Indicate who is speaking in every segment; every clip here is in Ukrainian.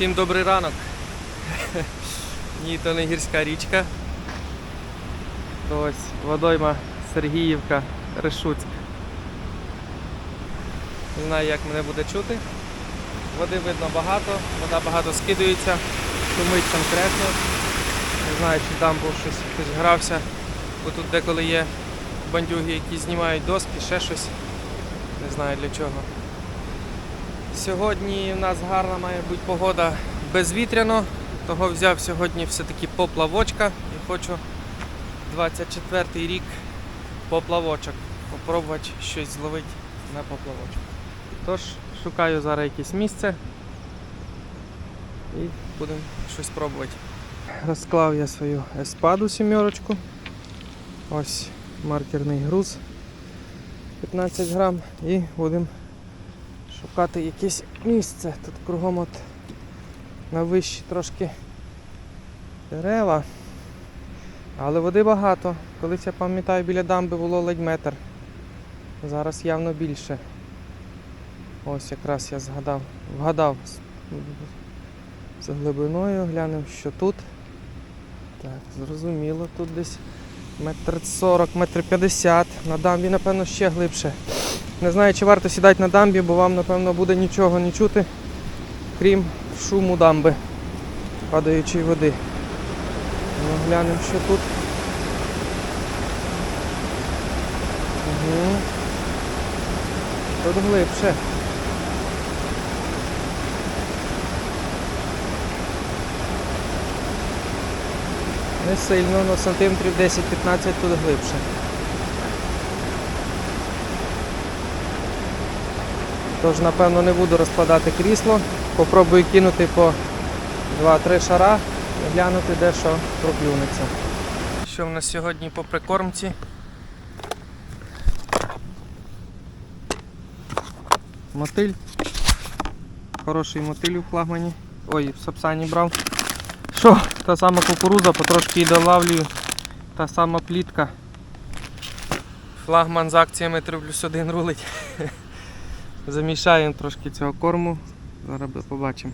Speaker 1: Всім добрий ранок. Ні, то не гірська річка. То ось водойма Сергіївка, Решуцьк. Не знаю, як мене буде чути. Води видно багато, вода багато скидується, шумить конкретно. Не знаю, чи там був щось, хтось грався, бо тут деколи є бандюги, які знімають доски, ще щось. Не знаю для чого. Сьогодні в нас гарна має бути погода безвітряно, того взяв сьогодні все-таки поплавочка і хочу 24 рік поплавочок. Попробувати щось зловити на поплавочок. Тож, шукаю зараз якесь місце і будемо щось пробувати. Розклав я свою еспаду сімерочку. Ось маркерний груз 15 грам і будемо шукати якесь місце. Тут кругом от на вищі трошки дерева. Але води багато. Колись я пам'ятаю, біля дамби було ледь метр. Зараз явно більше. Ось якраз я згадав, вгадав з, глибиною, глянемо, що тут. Так, зрозуміло, тут десь метр сорок, метр п'ятдесят. На дамбі, напевно, ще глибше. Не знаю, чи варто сідати на дамбі, бо вам, напевно, буде нічого не чути, крім шуму дамби, падаючої води. Ну, глянемо, що тут. Угу. Тут глибше. Не сильно, але сантиметрів 10-15 тут глибше. Тож, напевно, не буду розкладати крісло. Попробую кинути по 2-3 шара і глянути, де що проклюнеться. Що в нас сьогодні по прикормці? Мотиль. Хороший мотиль у флагмані. Ой, в сапсані брав. Що? Та сама кукуруза, потрошки і долавлюю. Та сама плітка. Флагман з акціями 3 плюс 1 рулить. Замішаємо трошки цього корму. Зараз побачимо.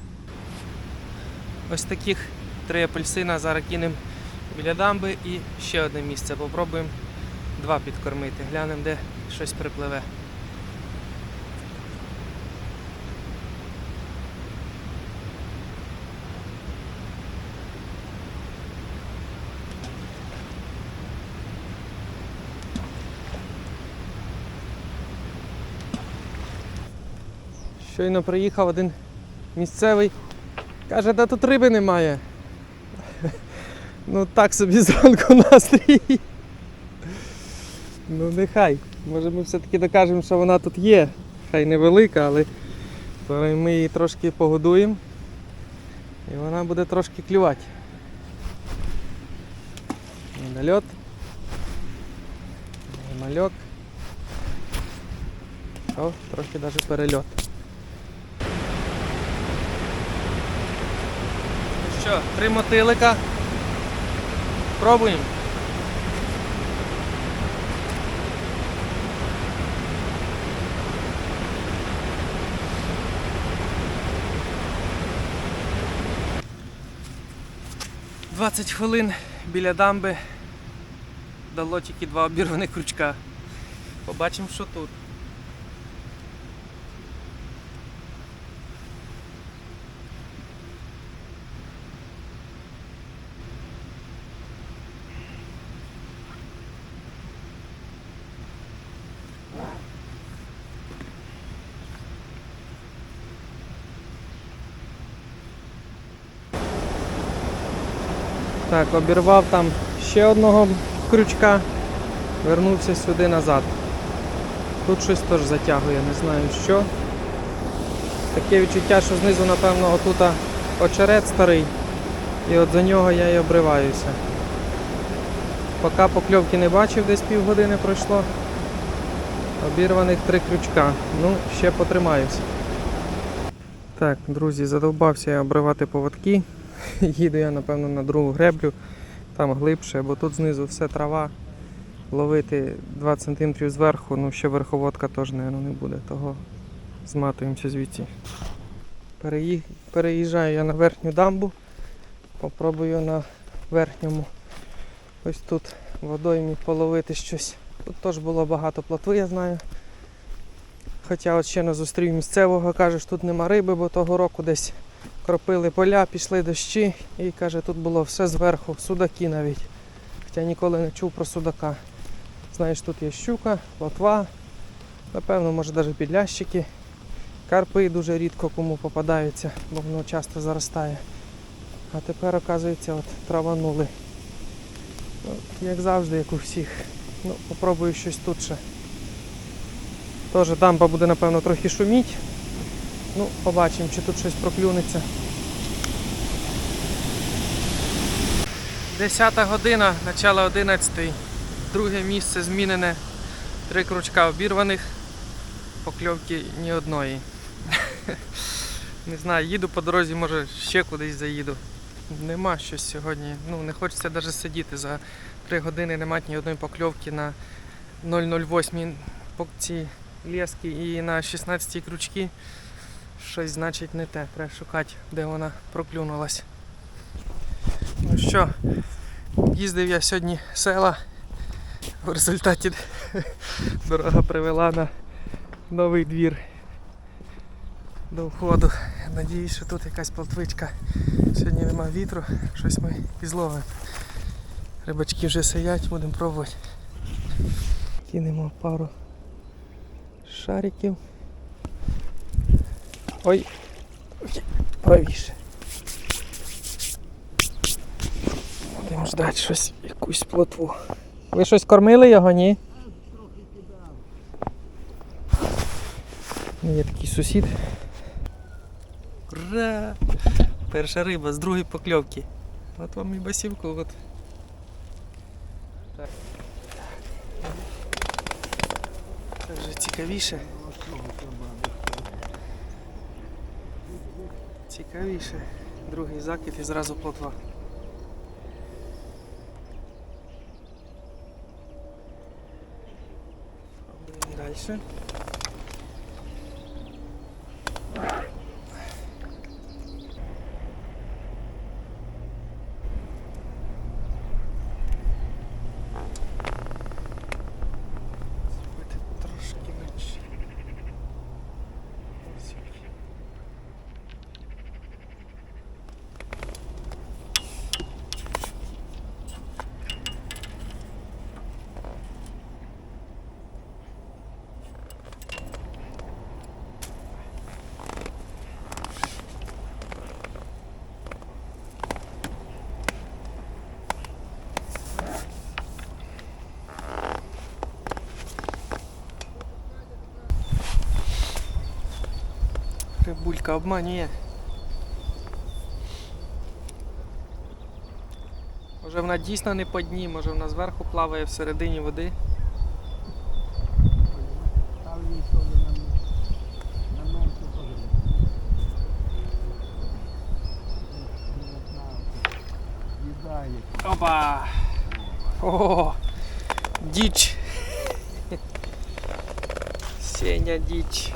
Speaker 1: Ось таких три апельсина зараз кинемо біля дамби і ще одне місце. Попробуємо два підкормити. Глянемо, де щось припливе. Щойно приїхав один місцевий. Каже, да тут риби немає. Ну так собі зранку настрій. Ну нехай. Може ми все-таки докажемо, що вона тут є. Хай невелика, але ми її трошки погодуємо. І вона буде трошки клювати. Нальот. Мальок. О, трохи навіть перельот. Що, три мотилика. Пробуємо. Двадцять хвилин біля дамби дало тільки два обірваних крючка. Побачимо, що тут. Так, обірвав там ще одного крючка, вернувся сюди назад. Тут щось теж затягує, не знаю що. Таке відчуття, що знизу, напевно, отут очерет старий. І от за нього я і обриваюся. Поки покльовки не бачив, десь півгодини пройшло. Обірваних три крючка. Ну, ще потримаюся. Так, друзі, задовбався я обривати поводки. Їду я, напевно, на другу греблю, там глибше, бо тут знизу все трава. Ловити 20 см зверху, ну ще верховодка теж, мабуть, не буде, того зматуємося звідси. Переї- Переїжджаю я на верхню дамбу. Попробую на верхньому ось тут водоймі половити щось. Тут теж було багато плотви, я знаю. Хоча от ще не зустрів місцевого, каже, що тут нема риби, бо того року десь кропили поля, пішли дощі і каже, тут було все зверху, судаки навіть. Хоча ніколи не чув про судака. Знаєш, тут є щука, плотва, напевно, може навіть підлящики. Карпи дуже рідко кому попадаються, бо воно часто заростає. А тепер, оказується, от траванули. Ну, як завжди, як у всіх. Ну, попробую щось тут ще. Теж дамба буде, напевно, трохи шуміть. Ну, побачимо, чи тут щось проклюнеться. Десята година, начало 11. Друге місце змінене. Три крючка обірваних, покльовки ні одної. Не знаю, їду по дорозі, може ще кудись заїду. Нема щось сьогодні. Ну, не хочеться навіть сидіти. За 3 години немає ні одної покльовки на 008 по ці лески і на 16 крючки. Щось значить не те. Треба шукати, де вона проклюнулась. Ну що, їздив я сьогодні села. В результаті дорога привела на новий двір до входу. Надіюсь, що тут якась плотвичка. Сьогодні нема вітру, щось ми і зловимо. Рибачки вже сидять, будемо пробувати. Кинемо пару шариків. Ой, правіше. Будемо ждати щось, якусь плотву. Ви щось кормили його, ні? Ну, Є такий сусід. Ура! Перша риба з другої покльовки. От вам і басівку. От. Так. Вже цікавіше. Цікавіше. Другий закид і зразу плотва. Дальше. Зробити трошки менше. Ось який. Рибулька обманює. Може вона дійсно не по дні, може вона зверху плаває всередині води. Опа! О! Діч! Сеня діч.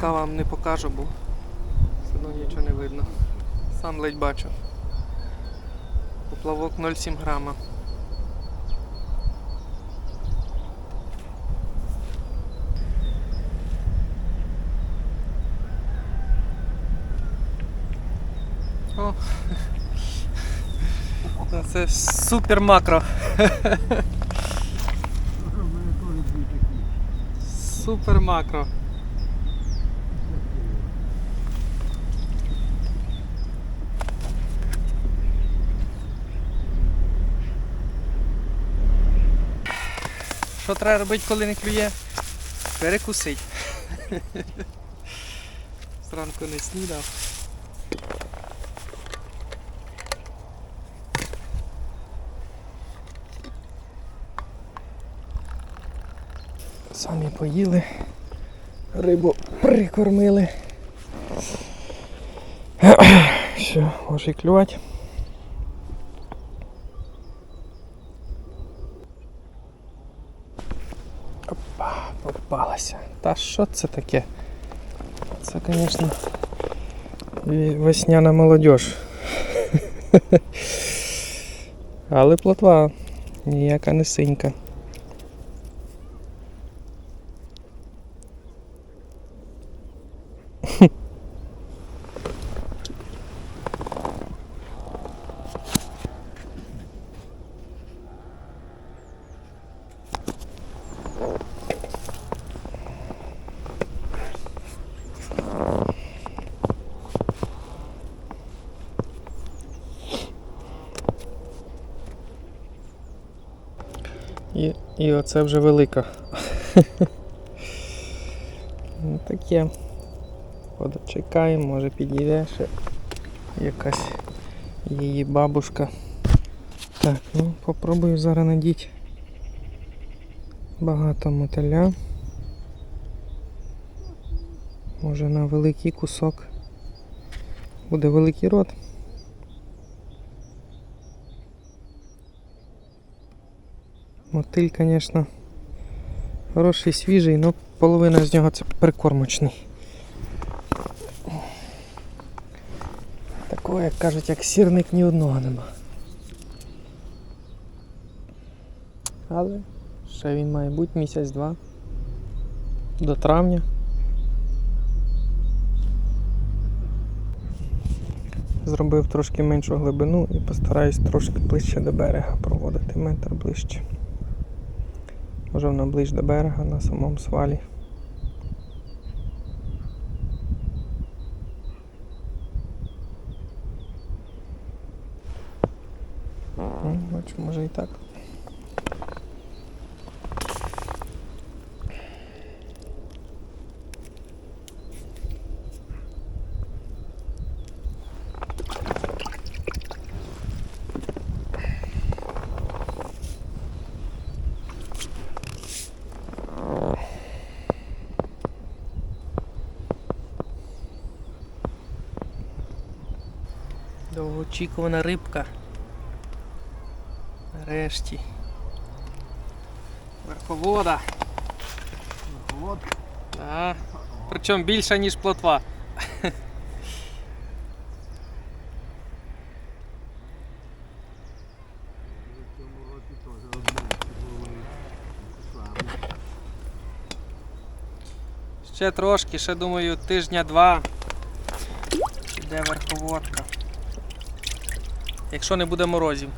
Speaker 1: Поплавка вам не покажу, бо все одно нічого не видно. Сам ледь бачу. Поплавок 0,7 грама. О! Це супер макро. Супер макро. Що треба робити, коли не клює? Перекусить. Зранку не снідав. Самі поїли, рибу прикормили. Що, може і клювати. Та що це таке? Це, звісно, весняна молодіж. Але плотва ніяка не синька. І, оце вже велика. ну, таке. Подочекаємо, може підійде ще якась її бабушка. Так, ну попробую зараз надіти багато мотиля. Може на великий кусок. Буде великий рот. Мотиль, звісно, хороший свіжий, але половина з нього це прикормочний. Такого, як кажуть, як сірник ні одного нема. Але ще він має бути місяць-два. До травня. Зробив трошки меншу глибину і постараюсь трошки ближче до берега проводити метр ближче. Може вона ближ до берега на самому свалі. Ну, бачу, може і так. Довгоочікувана рибка. Нарешті. Верховода.
Speaker 2: От,
Speaker 1: Так. Причому більша, ніж плотва. Ще трошки, ще думаю, тижня-два. Іде верховодка. Якщо не буде морозів.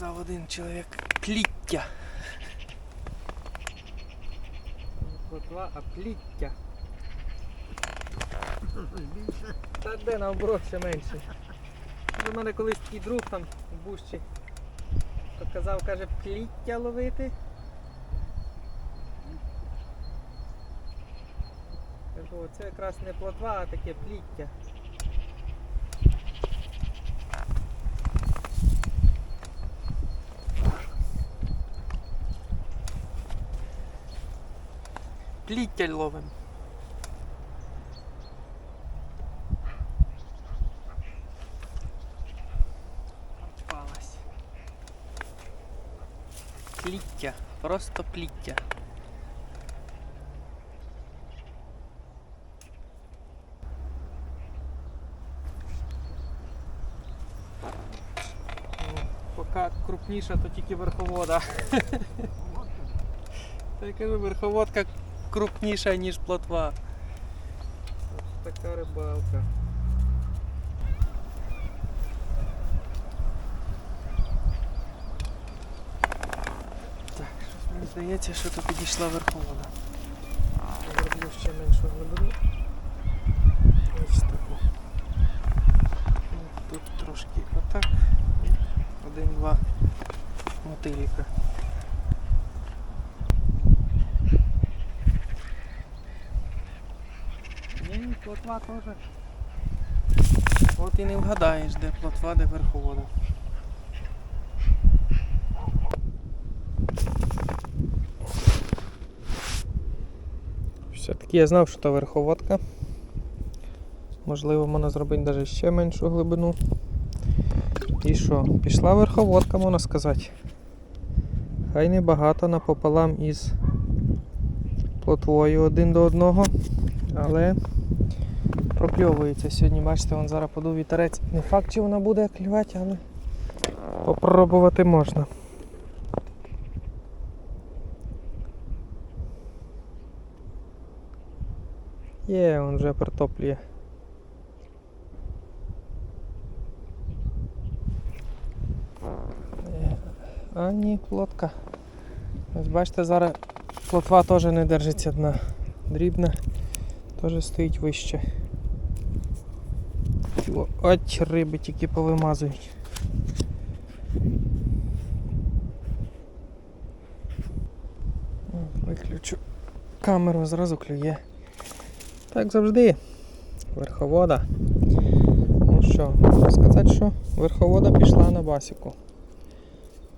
Speaker 1: Казав один чоловік, пліття. Не Плотва, а пліття.
Speaker 2: Більше
Speaker 1: Та де наоборот ще менше. У мене колись такий друг там в бущі. То казав, каже, пліття ловити. Кажу, це якраз не плотва, а таке пліття. Пліття ловим. Попалась. Пліття, просто пліття. Ну, Поки крупніша, то тільки верховода. Та я кажу, верховодка крупніша, ніж плотва. Ось така рибалка. Так, щось мені здається, що то підійшла верхована. Зроблю ще меншу глибину. Ось таку. Ну, Тут трошки отак. І Один-два мотиліка. Ні, плотва. От і не вгадаєш, де плотва, де верховода. Все-таки я знав, що це верховодка. Можливо, можна зробити навіть ще меншу глибину. І що? Пішла верховодка, можна сказати. Хай не багато напополам із плотвою один до одного, але прокльовується сьогодні. Бачите, вон зараз подув вітерець. Не факт, чи вона буде клювати, але попробувати можна. Є, він вже притоплює. Е, А ні, плотка. Ось бачите, зараз плотва теж не держиться дна. Дрібна, теж стоїть вище. О, От риби тільки повимазують. Виключу камеру, зразу клює. Так завжди. Верховода. Ну що, можна сказати, що верховода пішла на басіку.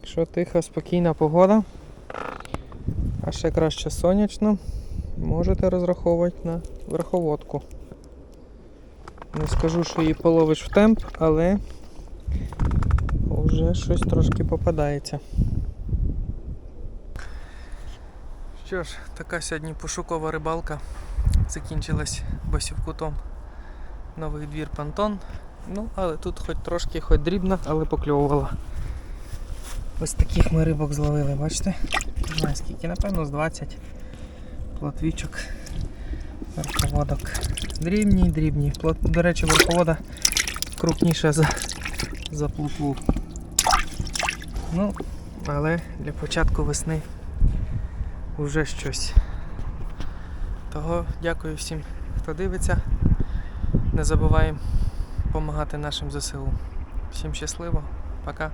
Speaker 1: Якщо тиха, спокійна погода, а ще краще сонячно, можете розраховувати на верховодку. Не скажу, що її половиш в темп, але вже щось трошки попадається. Що ж, така сьогодні пошукова рибалка закінчилась басівкутом новий двір понтон. Ну, але тут хоч трошки, хоч дрібна, але покльовувала. Ось таких ми рибок зловили, бачите? Не знаю скільки, напевно, з 20 плотвічок, верховодок. Дрібні, дрібні. До речі, верховода крупніша за, за плотву. Ну, але для початку весни вже щось. Того дякую всім, хто дивиться. Не забуваємо допомагати нашим ЗСУ. Всім щасливо, пока.